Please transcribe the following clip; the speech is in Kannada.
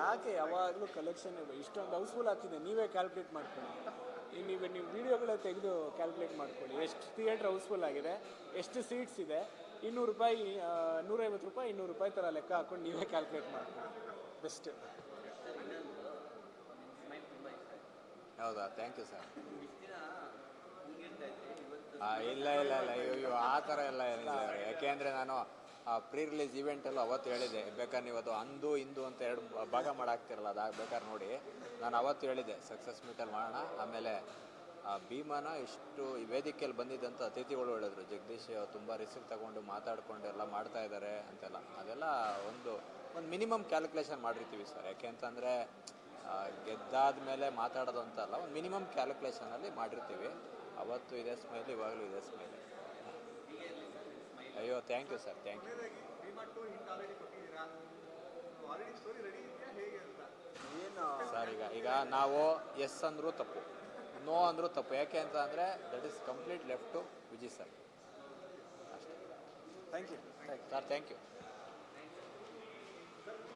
ಯಾಕೆ ಯಾವಾಗಲೂ ಕಲೆಕ್ಷನ್ ಇಷ್ಟೊಂದು ಹೌಸ್ಫುಲ್ ಆಗ್ತಿದೆ. ನೀವೇ ಕ್ಯಾಲ್ಕುಲೇಟ್ ಮಾಡ್ಕೊಳ್ಳಿ. ನೀವೇ, ನೀವು ವೀಡಿಯೋಗಳ ತೆಗೆದು ಕ್ಯಾಲ್ಕುಲೇಟ್ ಮಾಡ್ಕೊಳ್ಳಿ. ಎಷ್ಟು ಥಿಯೇಟ್ರ್ ಹೌಸ್ಫುಲ್ ಆಗಿದೆ, ಎಷ್ಟು ಸೀಟ್ಸ್ ಇದೆ, ಇನ್ನೂರು ರೂಪಾಯಿ ನೂರೈವತ್ತು ರೂಪಾಯಿ, ಇನ್ನೂರು ರೂಪಾಯಿ ಥರ ಲೆಕ್ಕ ಹಾಕೊಂಡು ನೀವೇ ಕ್ಯಾಲ್ಕುಲೇಟ್ ಮಾಡ್ಕೊಳ್ಳಿ. ಬೆಸ್ಟ್ ಹೌದಾ? ಥ್ಯಾಂಕ್ ಯು ಸರ್ ಇಲ್ಲ ಇಲ್ಲ ಇಲ್ಲ. ಅಯ್ಯೋ ಆ ಥರ ಎಲ್ಲ ಏನಿಲ್ಲ. ಯಾಕೆಂದರೆ ನಾನು ಪ್ರೀ ರಿಲೀಸ್ ಇವೆಂಟಲ್ಲೂ ಅವತ್ತು ಹೇಳಿದೆ ಬೇಕಾದ್ರೆ ನೀವು ಅದು ಅಂದು, ಇಂದು ಅಂತ ಎರಡು ಭಾಗ ಮಾಡಾಕ್ತಿರಲ್ಲ ಅದು ಬೇಕಾದ್ರೆ ನೋಡಿ. ನಾನು ಅವತ್ತು ಹೇಳಿದೆ ಸಕ್ಸಸ್ ಮೀಟಲ್ಲಿ ಮಾಡೋಣ. ಆಮೇಲೆ, ಆ ಭೀಮನ ಇಷ್ಟು ಈ ವೇದಿಕೆಯಲ್ಲಿ ಬಂದಿದ್ದಂಥ ಅತಿಥಿಗಳು ಹೇಳಿದ್ರು, ಜಗದೀಶ್ ತುಂಬ ರಿಸ್ಕ್ ತಗೊಂಡು ಮಾತಾಡ್ಕೊಂಡು ಎಲ್ಲ ಮಾಡ್ತಾ ಇದ್ದಾರೆ ಅಂತೆಲ್ಲ. ಅದೆಲ್ಲ ಒಂದು ಒಂದು ಮಿನಿಮಮ್ ಕ್ಯಾಲ್ಕುಲೇಷನ್ ಮಾಡಿರ್ತೀವಿ ಸರ್. ಯಾಕೆ ಅಂತಂದರೆ ಗೆದ್ದಾದ ಮೇಲೆ ಮಾತಾಡೋದು ಅಂತ ಅಲ್ಲ, ಒಂದು ಮಿನಿಮಮ್ ಕ್ಯಾಲ್ಕುಲೇಷನಲ್ಲಿ ಮಾಡಿರ್ತೀವಿ. ಅವತ್ತು ಇದೆ ಸ್ಮೈಲ್ ಇವಾಗಲೂ ಇದೆ smile thank you sir thank you sir ಈಗ ಈಗ ನಾವು ಎಸ್ ಅಂದರೂ ತಪ್ಪು ನೋ ಅಂದರೂ ತಪ್ಪು. ಯಾಕೆ ಅಂತ ಅಂದರೆ that is complete left to Viji sir thank you sir thank you